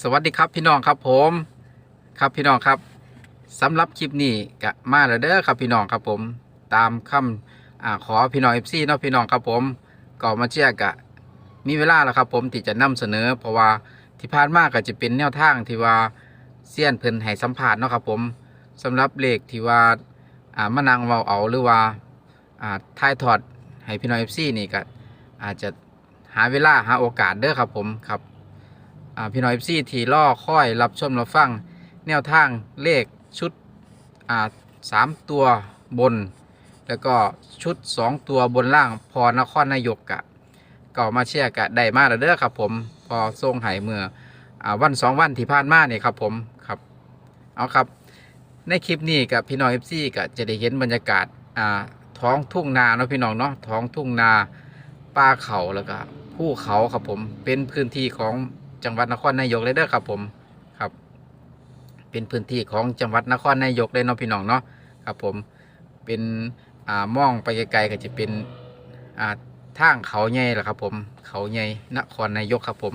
สวัสดีครับพี่น้องครับผมครับพี่น้องครับสำหรับคลิปนี้ก็มาแล้วเด้อครับพี่น้องครับผมตามคำอ่าขอพี่น้องเอฟซีเนาะพี่น้องครับผมก็มาเชียกะมีเวลาแล้วครับผมที่จะนำเสนอ เพราะว่าที่ผ่านมาก็จะเป็นแนวทางที่ว่าเซียนเพิ่นให้สัมภาษณ์เนาะครับผมสำหรับเลขที่ว่าอ่ามานังเว้าเอาหรือว่าอ่าถ่ายทอดให้พี่น้องเอฟซีนี่ก็อาจจะหาเวลาหาโอกาสเด้อครับผมครับ พี่น้องเอฟซีทีล่อค่อยรับชมรับฟัง แนวทางเลขชุดสามตัวบน แล้วก็ชุดสองตัวบนล่างพอนครนายกกะก็มาเชียร์กะได้มาแล้วเด้อครับผมพอส่งหายเมื่ออวันสองวันที่ผ่านมาเนี่ยครับผมครับเอาครับ ในคลิปนี้กับพี่น้องเอฟซีก็จะได้เห็นบรรยากาศท้องทุ่งนาเนาะพี่น้องเนาะท้องทุ่งนาป่าเขาแล้วก็ภูเขาครับผมเป็นพื้นที่ของ จังหวัดนครนายกเลยเด้อครับผมครับ เป็นพื้นที่ของจังหวัดนครนายกเลยเนาะพี่น้องเนาะครับผมเป็นอ่ามองไปไกลๆก็จะเป็นอ่าทางเขาใหญ่แหละครับผมเขาใหญ่นครนายกครับผม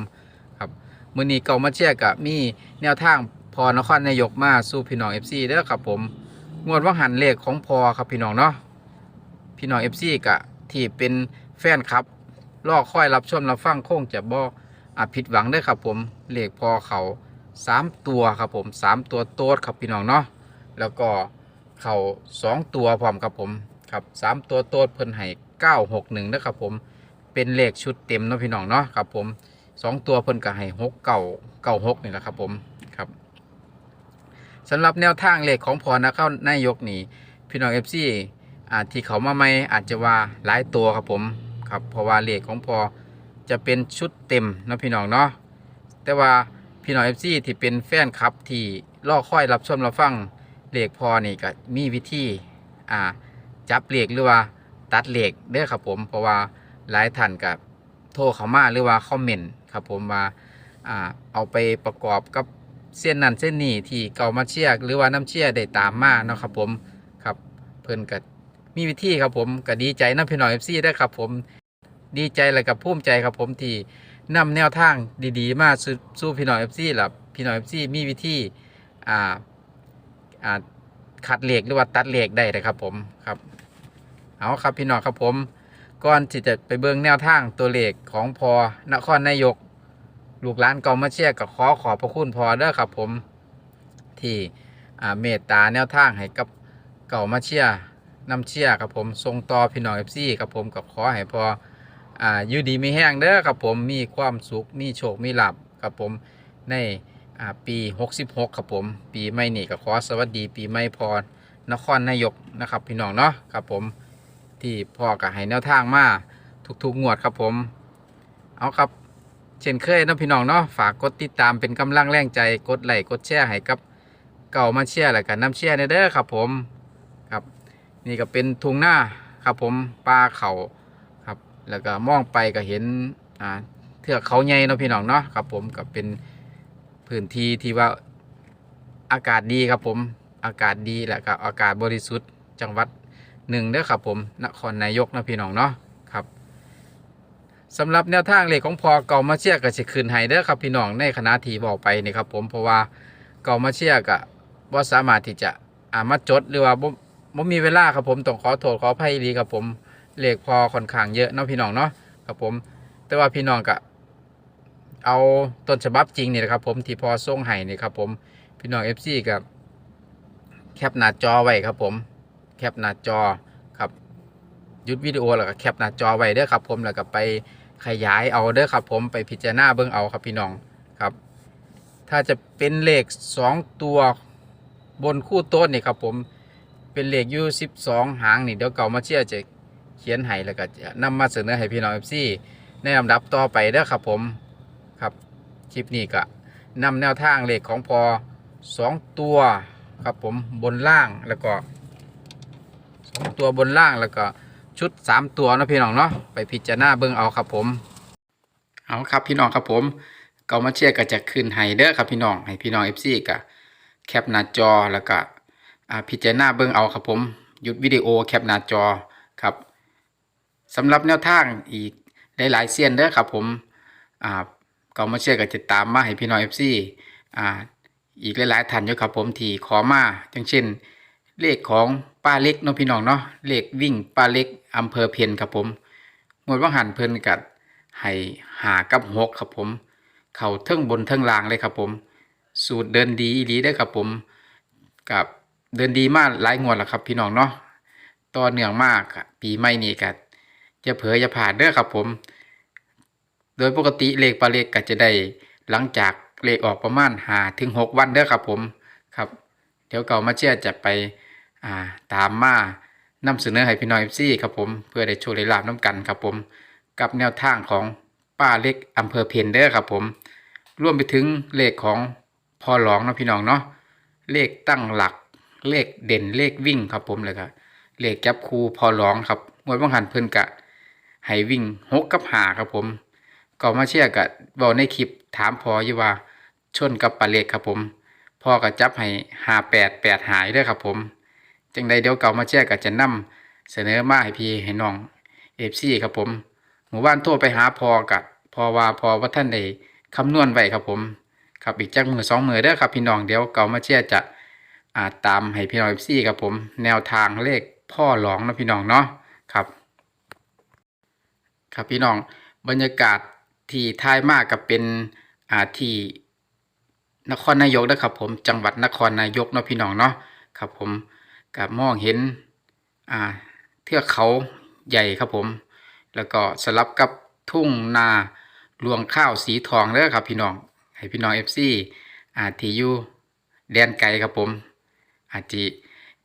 ครับมือนี้เก่ามาเชียร์กับมีแนวทางพอนครนายกมาสู้พี่น้อง FC เด้อครับผมงวดว่างหันเลขของพอครับพี่น้องเนาะพี่น้อง FC กะที่เป็นแฟนครับรอคอยรับชมรับฟังคงจะบ่อาผิดหวังเด้อครับผมเลขพอเขาสามตัวครับผมสามตัวโต๊ดครับพี่น้องเนาะแล้วก็เขาสองตัวพร้อมครับผมครับสามตัวโต๊ดเพิ่นให้เก้าหกหนึ่งนะครับผมเป็นเลขชุดเต็มเนาะพี่น้องเนาะครับผมสองตัวเพิ่นก็ให้หกเก้าเก้าหกนี่แหละครับผมครับสำหรับแนวทางเลขของพอนะเข้านายกนี่พี่น้องเอฟซีอาที่เขามาใหม่อาจจะว่าหลายตัวครับผมครับเพราะว่าเลขของพอ จะเป็นชุดเต็มนะพี่น้องเนาะแต่ว่าพี่น้องเอฟซีที่เป็นแฟนคลับที่รอค่อยรับชมรับฟังเหลขพอนี่ก็มีวิธีอ่าจับเหลขหรือว่าตัดเหลขเด้อครับผมเพราะว่าหลายท่านกับโทรเข้ามาหรือว่าคอมเมนต์ครับผมว่าอ่าเอาไปประกอบกับเส้นนั้นเส้นนี้ที่เก่ามาเชียร์หรือว่าน้ำเชียได้ตามมาเนาะครับผมครับเพิ่นก็มีวิธีครับผมก็ดีใจนะพี่น้องเอฟซีได้ครับผม ดีใจและกับภูมิใจครับผมที่นำแนวทางดีๆ มาสู่สู่พี่น้องเอฟซีล่ะพี่น้องเอฟซีมีวิธีอ่าอ่าขัดเหล็กหรือว่าตัดเหล็กได้เลยครับผมครับเอาครับพี่น้องครับผมก่อนที่จะไปเบิ่งแนวทางตัวเลขของพอนครนายก ลูกหลานก่ามาเชียกับขอขอบพระคุณพอเด้อครับผมที่เมตตาแนวทางให้กับเก่ามาเชียร์นำเชียร์ครับผมทรงต่อพี่น้องเอฟซีครับผมกับขอให้พอ อ่าอยู่ดีมีแห้งเด้อครับผมมีความสุขมีโชคมีลาภครับผมในอ่าปี 66ครับผมปีใหม่นี่ก็ขอสวัสดีปีใหม่พอนครนายกนะครับพี่น้องเนาะครับผมที่พ่อก็ให้แนวทางมาทุกๆงวดครับผม เอาครับ เช่นเคยนะพี่น้องเนาะฝากกดติดตามเป็นกำลังแรงใจกดไลค์กดแชร์ให้กับเก่ามาเชียร์แล้วกันน้ำเชียร์ในเด้อครับผมครับ นี่ก็เป็นทุ่งหน้าครับผมปลาเขาครับ แล้วก็มองไปก็เห็นอ่าเทือกเขาใหญ่เนาะพี่น้องเนาะครับผมก็เป็นพื้นที่ที่ว่าอากาศดีครับผมอากาศดีและก็อากาศบริสุทธิ์จังหวัดหนึ่งเด้อครับผมนครนายกนะพี่น้องเนาะครับสำหรับแนวทางเลขของพอเก่ามาเชียกับสิคืนไฮเดอครับพี่น้องในคณะที่บอกไปนี่ครับผมเพราะว่าเก่ามาเชียกับว่าสามารถที่จะอามาจดหรือว่าบ่มีเวลาครับผมต้องขอโทษขออภัยดีครับผม เลขพอค่อนข้างเยอะเนาะพี่น้องเนาะครับผม แต่ว่าพี่น้องก็เอาต้นฉบับจริงนี่นะครับ ผมที่พอส่งให้นี่ครับผมพี่น้อง FC กับแคปหน้าจอไว้ครับผมแคปหน้าจอครับยุดวิดีโอแล้วก็แคปหน้าจอไว้เด้อครับ ผมแล้วก็ไปขยายเอาเด้อครับ ผมไปพิจารณาเบิ่งเอาครับพี่น้องครับ ถ้าจะเป็นเลขสองตัวบนคู่โต้นนี่ครับผมเป็นเลขยู่สิบสองหางนี่เดี๋ยวเก่ามาเชียร์จะ เขียนให้แล้วก็จะนำมาเสนอให้พี่น้องเอฟซีในลำดับต่อไปเด้อครับผมครับคลิปนี้ก็นำแนวทางเลขของพอสองตัวครับผมบนล่างแล้วก็สองตัวบนล่างแล้วก็ชุด3ตัวนะพี่น้องเนาะไปพิจารณาเบิ่งเอาครับผม เอาครับพี่น้องครับผมเกามาเชียร์ก็จะขึ้นให้เด้อครับพี่น้องให้พี่น้อง FC ก็แคปหน้าจอแล้วก็อ่าพิจารณาเบิ่งเอาครับผมหยุดวิดีโอแคปหน้าจอครับ สำหรับแนวทางอีกหลายๆเซียนเด้อครับผมอ่าก็มาเชื่อกับจะตามมาให้พี่น้องเอฟซีอ่าอีกหลายๆท่านอยู่ครับผมที่ขอมาอย่างเช่น เลขของป้าเล็กเนาะพี่น้องเนาะเลขวิ่งป้าเล็กอำเภอเพียนครับผมงวดว่างหันเพิ่นกัดให้หากับหกครับผม เข่าเทิงบนเทิงล่างเลยครับผม สูตรเดินดีอีหลีได้อครับผม กับเดินดีมากหลายงวดแล้วครับพี่น้องเนาะต่อเนื่องมากปีใหม่นี้กั จะเผยจะผ่านเด้อครับผม โดยปกติเลขปลาเล็กก็จะได้หลังจากเลขออกประมาณหาถึงหกวันเด้อครับผมครับ เดี๋ยวเก่ามาเชียร์จะไปอ่าตามมานำเสนอให้พี่น้องซีครับผมเพื่อได้โชว์ได้ลาบน้ำกันครับผม กับแนวทางของป้าเล็กอำเภอเพนเด้อครับผมรวมไปถึงเลขของพ่อหลองนะพี่น้องเนาะเลขตั้งหลักเลขเด่นเลขวิ่งครับผมเลยครับเลขจับคูพอหลองครับมวยบังหันเพิ่นกะ ให้วิ่งหกกับหาครับผมก็มาเชียร์กับบอกในคลิปถามพออยู่ว่า ชนกับปลาเล็กครับผมพ่อก็จับให้หาแปดแปดหายด้วยครับผมจังใดเดี๋ยวเก่ามาเชียร์กับจะนำเสนอมาให้พี่ให้น้องเอฟซีครับผมหมู่บ้านโทรไปหาพอกับพอว่าพอว่าท่านได้คำนวณไว้ครับผมครับอีกจักมือสองมือเด้อครับพี่น้องเดี๋ยวเก่ามาเชียร์จะอาตามให้พี่น้องเอฟซีครับผม แนวทางเลขพ่อหลองนะพี่น้องเนาะ ครับพี่น้องบรรยากาศที่ท้ายมากกับเป็นอ่าที่นครนายกนะครับผมจังหวัดนครนายกเนาะพี่น้องเนาะครับผมกับมองเห็นอ่าเทือกเขาใหญ่ครับผม แล้วก็สลับกับทุ่งนารวงข้าวสีทองเด้อครับพี่น้องให้พี่น้องเอฟซีอ่าที่อยู่แดนไกลครับผม อาจจะ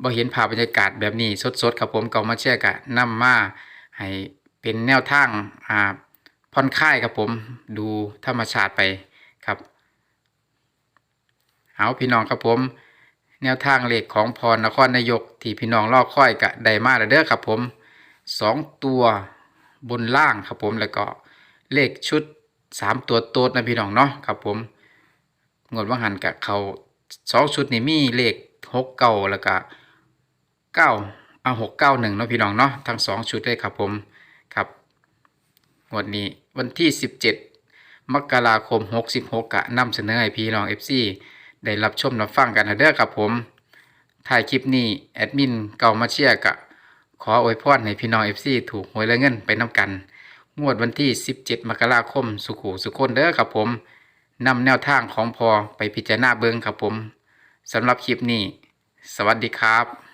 บ่เห็นภาพบรรยากาศแบบนี้สดๆครับผมก็มาแชร์กะนำมาให้ เป็นแนวทางอ่าผ่อนคลายครับผมดูธรรมชาติไปครับ เอาพี่น้องครับผม แนวทางเลขของพรนครนายกที่พี่น้องรอค่อยกะได้มาแล้วเด้อครับผมสองตัวบนล่างครับผมแล้วก็เลขชุดสามตัวโต๊ดนะพี่น้องเนาะครับผมงดว่างหันกับเขาสองชุดนี่มีเลขหกเก้าแล้วก็เก้าเอาหกเก้าหนึ่งเนาะพี่น้องเนาะทั้งสองชุดเลยครับผม งวดนี้วันที่สิบเจ็ดมกราคมหกสิบหกะนำเสนอให้พี่น้องเอฟซีได้รับชมรับฟังกันนะเด้อครับผมถ่ายคลิปนี้แอดมินเก่ามาเชียกะ ขออวยพรให้พี่น้องเอฟซีถูกหวยและเงินไปน้ำกัน งวดวันที่ 17 มกราคม สุขุสุคนเด้อครับผมนำแนวทางของพอไปพิจารณาเบิงครับผมสำหรับคลิปนี้ สวัสดีครับ